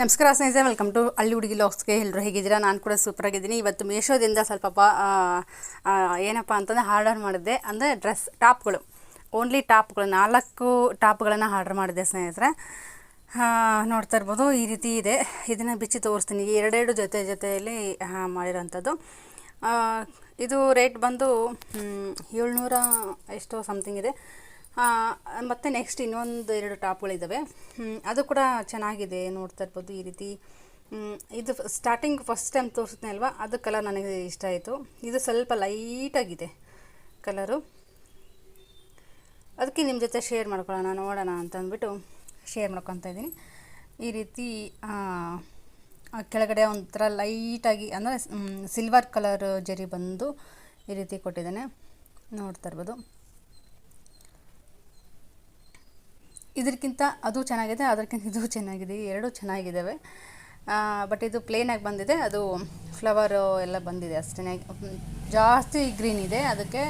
ನಮಸ್ಕಾರ ಸ್ನೇಹಿತರೆ welcome to ಅಲ್ಲಿ ಹುಡುಗಿ ಲಾಕ್ಸ್ಗೆ ಎಲ್ಲರೂ ಹೇಗಿದ್ದೀರಾ? ನಾನು ಕೂಡ ಸೂಪರ್ ಆಗಿದ್ದೀನಿ. ಇವತ್ತು ಮೀಶೋದಿಂದ ಸ್ವಲ್ಪ ಏನಪ್ಪ ಅಂತಂದರೆ ಆರ್ಡರ್ ಮಾಡಿದ್ದೆ. ಅಂದರೆ ಡ್ರೆಸ್ ಟಾಪ್ಗಳು ಓನ್ಲಿ ಟಾಪ್ಗಳು ನಾಲ್ಕು ಟಾಪ್ಗಳನ್ನು ಆರ್ಡರ್ ಮಾಡಿದ್ದೆ ಸ್ನೇಹಿತರೆ. ನೋಡ್ತಾ ಇರ್ಬೋದು, ಈ ರೀತಿ ಇದೆ. ಇದನ್ನು ಬಿಚ್ಚಿ ತೋರಿಸ್ತೀನಿ. ಎರಡೆರಡು ಜೊತೆ ಜೊತೆಯಲ್ಲಿ ಮಾಡಿರೋಂಥದ್ದು. ಇದು ರೇಟ್ ಬಂದು ಏಳ್ನೂರ ಎಷ್ಟೋ ಸಮಥಿಂಗ್ ಇದೆ. ಮತ್ತು ನೆಕ್ಸ್ಟ್ ಇನ್ನೊಂದು ಎರಡು ಟಾಪ್ಗಳಿದ್ದಾವೆ ಅದು ಕೂಡ ಚೆನ್ನಾಗಿದೆ ನೋಡ್ತಾ ಇರ್ಬೋದು ಈ ರೀತಿ. ಇದು ಸ್ಟಾರ್ಟಿಂಗ್ ಫಸ್ಟ್ ಟೈಮ್ ತೋರಿಸ್ತೀನಿ ಅಲ್ವಾ? ಅದು ಕಲರ್ ನನಗೆ ಇಷ್ಟ ಆಯಿತು. ಇದು ಸ್ವಲ್ಪ ಲೈಟಾಗಿದೆ ಕಲರು ಅದಕ್ಕೆ ನಿಮ್ಮ ಜೊತೆ ಶೇರ್ ಮಾಡ್ಕೊಳ್ಳೋಣ, ನೋಡೋಣ ಅಂತ ಅಂದ್ಬಿಟ್ಟು ಶೇರ್ ಮಾಡ್ಕೊತಾ ಇದ್ದೀನಿ. ಈ ರೀತಿ ಕೆಳಗಡೆ ಒಂಥರ ಲೈಟಾಗಿ ಅಂದರೆ ಸಿಲ್ವರ್ ಕಲರ್ ಜರಿ ಬಂದು ಈ ರೀತಿ ಕೊಟ್ಟಿದ್ದಾನೆ. ನೋಡ್ತಾ ಇರ್ಬೋದು. ಇದಕ್ಕಿಂತ ಅದು ಚೆನ್ನಾಗಿದೆ ಅದಕ್ಕಿಂತ ಇದು ಚೆನ್ನಾಗಿದೆ ಎರಡೂ ಚೆನ್ನಾಗಿದ್ದಾವೆ. ಬಟ್ ಇದು ಪ್ಲೇನಾಗಿ ಬಂದಿದೆ, ಅದು ಫ್ಲವರು ಎಲ್ಲ ಬಂದಿದೆ ಅಷ್ಟೇ. ಜಾಸ್ತಿ ಗ್ರೀನ್ ಇದೆ, ಅದಕ್ಕೆ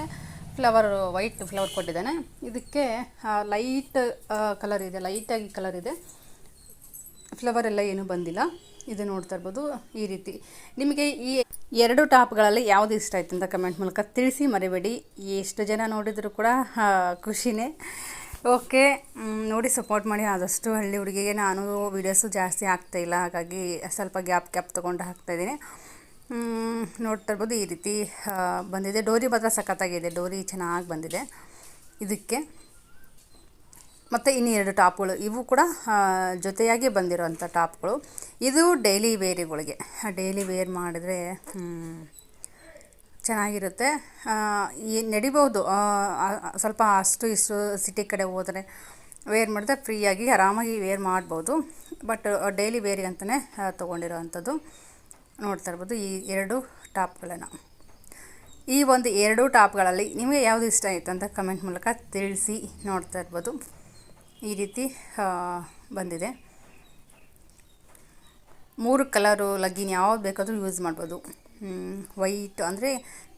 ಫ್ಲವರ್ ವೈಟ್ ಫ್ಲವರ್ ಕೊಟ್ಟಿದ್ದಾನೆ. ಇದಕ್ಕೆ ಲೈಟ್ ಕಲರ್ ಇದೆ ಲೈಟಾಗಿ ಕಲರ್ ಇದೆ. ಫ್ಲವರ್ ಎಲ್ಲ ಏನೂ ಬಂದಿಲ್ಲ. ಇದು ನೋಡ್ತಾ ಇರ್ಬೋದು ಈ ರೀತಿ. ನಿಮಗೆ ಈ ಎರಡು ಟಾಪ್ಗಳಲ್ಲಿ ಯಾವುದು ಇಷ್ಟ ಆಯ್ತು ಅಂತ ಕಮೆಂಟ್ ಮೂಲಕ ತಿಳಿಸಿ. ಮರಿಬೇಡಿ. ಎಷ್ಟು ಜನ ನೋಡಿದರೂ ಕೂಡ ಖುಷಿನೇ. ಓಕೆ ನೋಡಿ ಸಪೋರ್ಟ್ ಮಾಡಿ. ಆದಷ್ಟು ಹಳ್ಳಿ ಹುಡುಗಿಗೆ ನಾನು ವೀಡಿಯೋಸು ಜಾಸ್ತಿ ಆಗ್ತಾ ಇಲ್ಲ. ಹಾಗಾಗಿ ಸ್ವಲ್ಪ ಗ್ಯಾಪ್ ಗ್ಯಾಪ್ ತೊಗೊಂಡು ಹಾಕ್ತಾಯಿದ್ದೀನಿ ನೋಡ್ತಾ ಇರ್ಬೋದು ಈ ರೀತಿ ಬಂದಿದೆ. ಡೋರಿ ಮಾತ್ರ ಸಖತ್ತಾಗಿದೆ. ಡೋರಿ ಚೆನ್ನಾಗಿ ಬಂದಿದೆ. ಇದಕ್ಕೆ ಮತ್ತು ಎರಡು ಟಾಪ್ಗಳು. ಇವು ಕೂಡ ಜೊತೆಯಾಗಿ ಬಂದಿರೋಂಥ ಟಾಪ್ಗಳು. ಇದು ಡೈಲಿ ವೇರಿಗಳಿಗೆ ಡೈಲಿ ವೇರ್ ಮಾಡಿದರೆ ಚೆನ್ನಾಗಿರುತ್ತೆ. ಈ ನಡಿಬೋದು ಸ್ವಲ್ಪ ಅಷ್ಟು ಇಷ್ಟು ಸಿಟಿ ಕಡೆ ಹೋದರೆ ವೇರ್ ಮಾಡಿದ್ರೆ ಫ್ರೀಯಾಗಿ ಆರಾಮಾಗಿ ವೇರ್ ಮಾಡ್ಬೋದು. ಬಟ್ ಡೈಲಿ ವೇರಿಗೆ ಅಂತಲೇ ತೊಗೊಂಡಿರೋ ಅಂಥದ್ದು ನೋಡ್ತಾ ಇರ್ಬೋದು ಈ ಎರಡು ಟಾಪ್ಗಳನ್ನು. ಈ ಒಂದು ಎರಡು ಟಾಪ್ಗಳಲ್ಲಿ ನಿಮಗೆ ಯಾವುದು ಇಷ್ಟ ಆಯಿತು ಅಂತ ಕಮೆಂಟ್ ಮೂಲಕ ತಿಳಿಸಿ ನೋಡ್ತಾ ಇರ್ಬೋದು. ಈ ರೀತಿ ಬಂದಿದೆ. ಮೂರು ಕಲರು ಲಗ್ಗಿನ್ ಯಾವ್ದು ಬೇಕಾದರೂ ಯೂಸ್ ಮಾಡ್ಬೋದು. ವೈಟ್ ಅಂದರೆ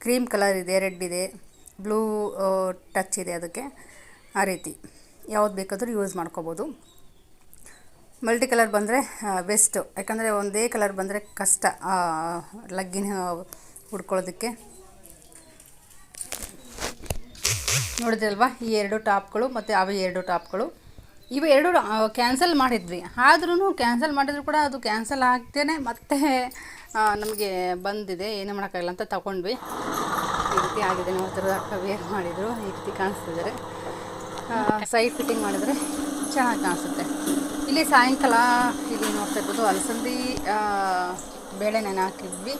ಕ್ರೀಮ್ ಕಲರ್ ಇದೆ ರೆಡ್ ಇದೆ ಬ್ಲೂ ಟಚ್ ಇದೆ ಅದಕ್ಕೆ ಆ ರೀತಿ. ಯಾವ್ದು ಬೇಕಾದರೂ ಯೂಸ್ ಮಾಡ್ಕೋಬೋದು. ಮಲ್ಟಿ ಕಲರ್ ಬಂದರೆ ಬೆಸ್ಟು ಯಾಕಂದರೆ ಒಂದೇ ಕಲರ್ ಬಂದರೆ ಕಷ್ಟ ಲಗ್ಗಿನ ಹುಡ್ಕೊಳ್ಳೋದಕ್ಕೆ ನೋಡಿದ್ರಲ್ವಾ? ಈ ಎರಡು ಟಾಪ್ಗಳು ಮತ್ತು ಅವು ಎರಡು ಟಾಪ್ಗಳು ಇವು ಎರಡು ಕ್ಯಾನ್ಸಲ್ ಮಾಡಿದ್ವಿ. ಆದ್ರೂ ಕ್ಯಾನ್ಸಲ್ ಮಾಡಿದ್ರು ಕೂಡ ಅದು ಕ್ಯಾನ್ಸಲ್ ಆಗ್ತೇನೆ ಮತ್ತೆ ನಮಗೆ ಬಂದಿದೆ, ಏನು ಮಾಡೋಕ್ಕಾಗಲ್ಲ ಅಂತ ತಗೊಂಡ್ವಿ. ಈ ರೀತಿ ಆಗಿದೆ ಅಕ್ಕ ವೇರ್ ಮಾಡಿದರು, ಈ ರೀತಿ ಕಾಣಿಸ್ತಿದ್ದಾರೆ. ಸೈಡ್ ಫಿಟ್ಟಿಂಗ್ ಮಾಡಿದರೆ ಚೆನ್ನಾಗಿ ಕಾಣಿಸುತ್ತೆ. ಇಲ್ಲಿ ಸಾಯಂಕಾಲ ಇಲ್ಲಿ ನೋಡ್ತಾ ಇರ್ಬೋದು, ಅಲಸಂದಿ ಬೇಳೆ ನೆನೆ ಹಾಕಿದ್ವಿ.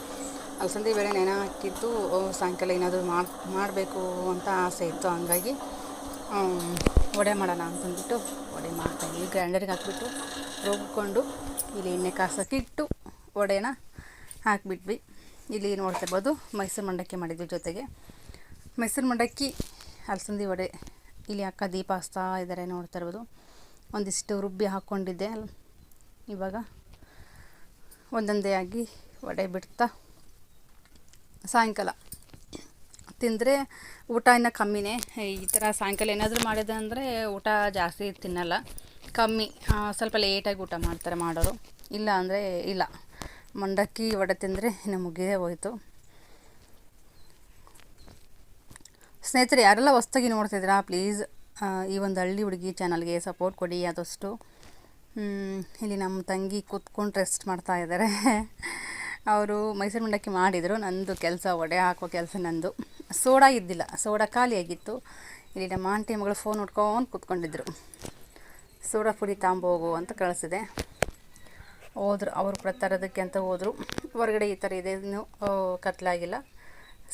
ಅಲಸಂದಿ ಬೇಳೆ ನೆನೆ ಹಾಕಿದ್ದು ಸಾಯಂಕಾಲ ಏನಾದರೂ ಮಾಡಿ, ಮಾಡಬೇಕು ಅಂತ ಆಸೆ ಇತ್ತು, ಹಂಗಾಗಿ ವಡೆ ಮಾಡೋಣ ಅಂತಂದ್ಬಿಟ್ಟು ವಡೆ ಮಾಡ್ತಾಯಿದ್ವಿ ಗ್ರೈಂಡರ್ಗೆ ಹಾಕ್ಬಿಟ್ಟು ರುಬ್ಕೊಂಡು ಇಲ್ಲಿ ಎಣ್ಣೆ ಕಾಸಕ್ಕಿಟ್ಟು ವಡೆನ ಹಾಕಿಬಿಟ್ವಿ. ಇಲ್ಲಿ ನೋಡ್ತಾ ಇರ್ಬೋದು ಮೈಸೂರು ಮಂಡಕ್ಕಿ ಮಾಡಿದ್ವಿ ಜೊತೆಗೆ. ಮೈಸೂರು ಮಂಡಕ್ಕಿ, ಅಲಸಂದಿ ವಡೆ, ಇಲ್ಲಿ ಅಕ್ಕ ದೀಪ ಹಚ್ತಾ ಇದ್ದಾರೆ ನೋಡ್ತಾ ಇರ್ಬೋದು ಒಂದಿಷ್ಟು ರುಬ್ಬಿ ಹಾಕ್ಕೊಂಡಿದ್ದೆ. ಇವಾಗ ಒಂದೊಂದೇ ಆಗಿ ವಡೆ ಬಿಡ್ತಾ ಸಾಯಂಕಾಲ. ತಿಂದರೆ ಊಟ ಇನ್ನೂ ಕಮ್ಮಿನೇ. ಈ ಥರ ಸಾಯಂಕಾಲ ಏನಾದರೂ ಮಾಡಿದೆ ಅಂದರೆ ಊಟ ಜಾಸ್ತಿ ತಿನ್ನಲ್ಲ. ಕಮ್ಮಿ ಸ್ವಲ್ಪ ಲೇಟಾಗಿ ಊಟ ಮಾಡ್ತಾರೆ ಮಾಡೋರು. ಇಲ್ಲ ಅಂದರೆ ಇಲ್ಲ. ಮಂಡಕ್ಕಿ ವಡೆ ತಿಂದರೆ ಇನ್ನು ಮುಗಿದೇ ಹೋಯಿತು. ಸ್ನೇಹಿತರೆ, ಯಾರೆಲ್ಲ ಹೊಸ್ದಾಗಿ ನೋಡ್ತಿದ್ದೀರಾ, ಪ್ಲೀಸ್ ಈ ಒಂದು ಹಳ್ಳಿ ಹುಡುಗಿ ಚಾನಲ್ಗೆ ಸಪೋರ್ಟ್ ಕೊಡಿ ಆದಷ್ಟು. ಇಲ್ಲಿ ನಮ್ಮ ತಂಗಿ ಕೂತ್ಕೊಂಡು ರೆಸ್ಟ್ ಮಾಡ್ತಾ ಇದ್ದಾರೆ. ಅವರು ಮೈಸೂರು ಮಂಡಕ್ಕಿ ಮಾಡಿದರು, ನಂದು ಕೆಲಸ ಒಡೆ ಹಾಕೋ ಕೆಲಸ ನಂದು. ಸೋಡಾ ಇದ್ದಿಲ್ಲ, ಸೋಡಾ ಖಾಲಿಯಾಗಿತ್ತು. ಇಲ್ಲಿ ನಮ್ಮ ಆಂಟಿ ಮಗಳು ಫೋನ್ ಉಟ್ಕೊಂಡು ಕೂತ್ಕೊಂಡಿದ್ರು. ಸೋಡಾ ಪುಡಿ ತಾಂಬೋಗು ಅಂತ ಕಳಿಸಿದೆ. ಹೋದರು, ಅವರು ಕೂಡ ತರೋದಕ್ಕೆ ಅಂತ ಹೋದರು. ಹೊರಗಡೆ ಈ ಥರ ಇದೆ, ಇನ್ನೂ ಕತ್ಲಾಗಿಲ್ಲ.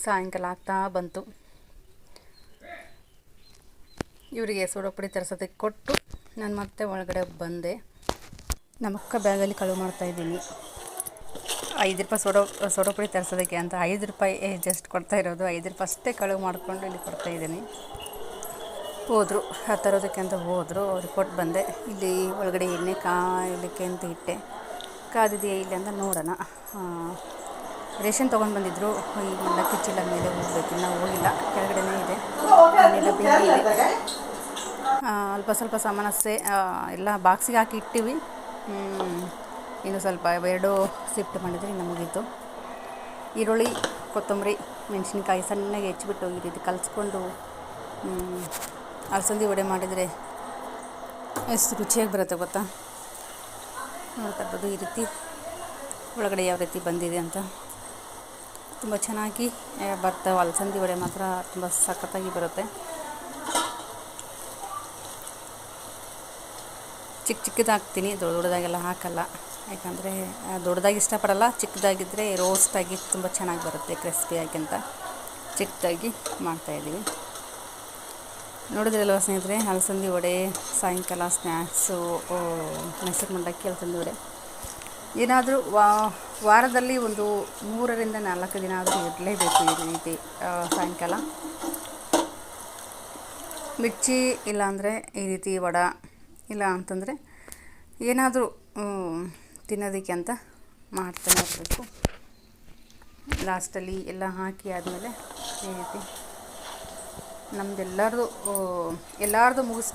ಸಾಯಂಕಾಲ ಆಗ್ತಾ ಬಂತು. ಇವರಿಗೆ ಸೋಡಾ ಪುಡಿ ತರಿಸೋದಕ್ಕೆ ಕೊಟ್ಟು, ನಾನು ಮತ್ತೆ ಒಳಗಡೆ ಬಂದೆ. ನಮ್ಮಕ್ಕ ಬ್ಯಾಗಲ್ಲಿ ಕಳುವು ಮಾಡ್ತಾಯಿದ್ದೀನಿ ಐದು ರೂಪಾಯಿ ಸೋಡೋ ಸೋಡಾ ಪುಡಿ ತರಿಸೋದಕ್ಕೆ ಅಂತ ಐದು ರೂಪಾಯಿ ಜಸ್ಟ್ ಕೊಡ್ತಾ ಇರೋದು. ಐದು ರೂಪಾಯಿ ಅಷ್ಟೇ ಕಳುವು ಮಾಡಿಕೊಂಡು ಇಲ್ಲಿ ಕೊಡ್ತಾಯಿದ್ದೀನಿ ಹೋದರು ಆ ತರೋದಕ್ಕೆ ಅಂತ ಹೋದರು. ಅವ್ರಿಗೆ ಕೊಟ್ಟು ಬಂದೆ. ಇಲ್ಲಿ ಒಳಗಡೆ ಎಣ್ಣೆ ಕಾಯಲಿಕ್ಕೆ ಅಂತ ಇಟ್ಟೆ. ಕಾದಿದೆಯಾ ಇಲ್ಲಿ ಅಂತ ನೋಡೋಣ. ರೇಷನ್ ತೊಗೊಂಡು ಬಂದಿದ್ದರು ಈಗ ಮಂಡಕ್ಕಿ ಚೀಲ ಮೇಲೆ ಹೋಗ್ಬೇಕು. ನಾವು ಹೋಗಿಲ್ಲ. ಕೆಳಗಡೆನೇ ಇದೆ. ಅಲ್ಪ ಸ್ವಲ್ಪ ಸಾಮಾನು ಅಷ್ಟೇ. ಆ, ಎಲ್ಲ ಬಾಕ್ಸಿಗೆ ಹಾಕಿ ಇಟ್ಟಿವಿ. ಇನ್ನು ಸ್ವಲ್ಪ ಎರಡು ಸಿಫ್ಟ್ ಮಾಡಿದರೆ ಇನ್ನು ಮುಗೀತು. ಈರುಳ್ಳಿ, ಕೊತ್ತಂಬರಿ, ಮೆಣಸಿನ್ಕಾಯಿ ಸಣ್ಣಗೆ ಹೆಚ್ಚಿಬಿಟ್ಟು ಈ ರೀತಿ ಕಲಿಸ್ಕೊಂಡು ಅಲಸಂದಿ ವಡೆ ಮಾಡಿದರೆ ಎಷ್ಟು ರುಚಿಯಾಗಿ ಬರುತ್ತೆ ಗೊತ್ತಾ? ನೋಡ್ತಾ ಇರ್ಬೋದು ಈ ರೀತಿ ಒಳಗಡೆ ಯಾವ ರೀತಿ ಬಂದಿದೆ ಅಂತ. ತುಂಬ ಚೆನ್ನಾಗಿ ಬರ್ತಾವೆ ಅಲಸಂದಿ ವಡೆ ಮಾತ್ರ ತುಂಬ ಸಖತ್ತಾಗಿ ಬರುತ್ತೆ. ಚಿಕ್ಕ ಚಿಕ್ಕದು ಹಾಕ್ತೀನಿ ದೊಡ್ಡ ದೊಡ್ಡದಾಗೆಲ್ಲ ಹಾಕಲ್ಲ. ಯಾಕಂದರೆ ದೊಡ್ಡದಾಗಿ ಇಷ್ಟಪಡಲ್ಲ ಚಿಕ್ಕದಾಗಿದ್ದರೆ ರೋಸ್ಟಾಗಿ ತುಂಬ ಚೆನ್ನಾಗಿ ಬರುತ್ತೆ, ಕ್ರಿಸ್ಪಿಯಾಗಿ ಅಂತ ಚಿಕ್ಕದಾಗಿ ಮಾಡ್ತಾಯಿದ್ದೀವಿ ನೋಡಿದ್ರಲ್ವ ಸ್ನೇಹಿತರೆ, ಅಲಸಂದಿ ವಡೆ, ಸಾಯಂಕಾಲ ಸ್ನ್ಯಾಕ್ಸು ಮೈಸೂರು ಮಂಡಕ್ಕಿ ಅಲಸಂದಿ ವಡೆ. ಏನಾದರೂ ವಾರದಲ್ಲಿ ಒಂದು ಮೂರರಿಂದ ನಾಲ್ಕು ದಿನ ಆದರೂ ಇರಲೇಬೇಕು ಈ ರೀತಿ ಸಾಯಂಕಾಲ. ಮಿರ್ಚಿ ಇಲ್ಲಾಂದರೆ ಈ ರೀತಿ ವಡ ಇಲ್ಲ ಅಂತಂದರೆ ಏನಾದರೂ ತಿನ್ನೋದಕ್ಕೆ ಅಂತ ಮಾಡ್ತಾನೆ ಇರಬೇಕು. ಲಾಸ್ಟಲ್ಲಿ ಎಲ್ಲ ಹಾಕಿ ಆದಮೇಲೆ ಈ ರೀತಿ ನಮ್ಮದೆಲ್ಲರದು ಎಲ್ಲರದು ಮುಗಿಸ್ಕೊಂಡು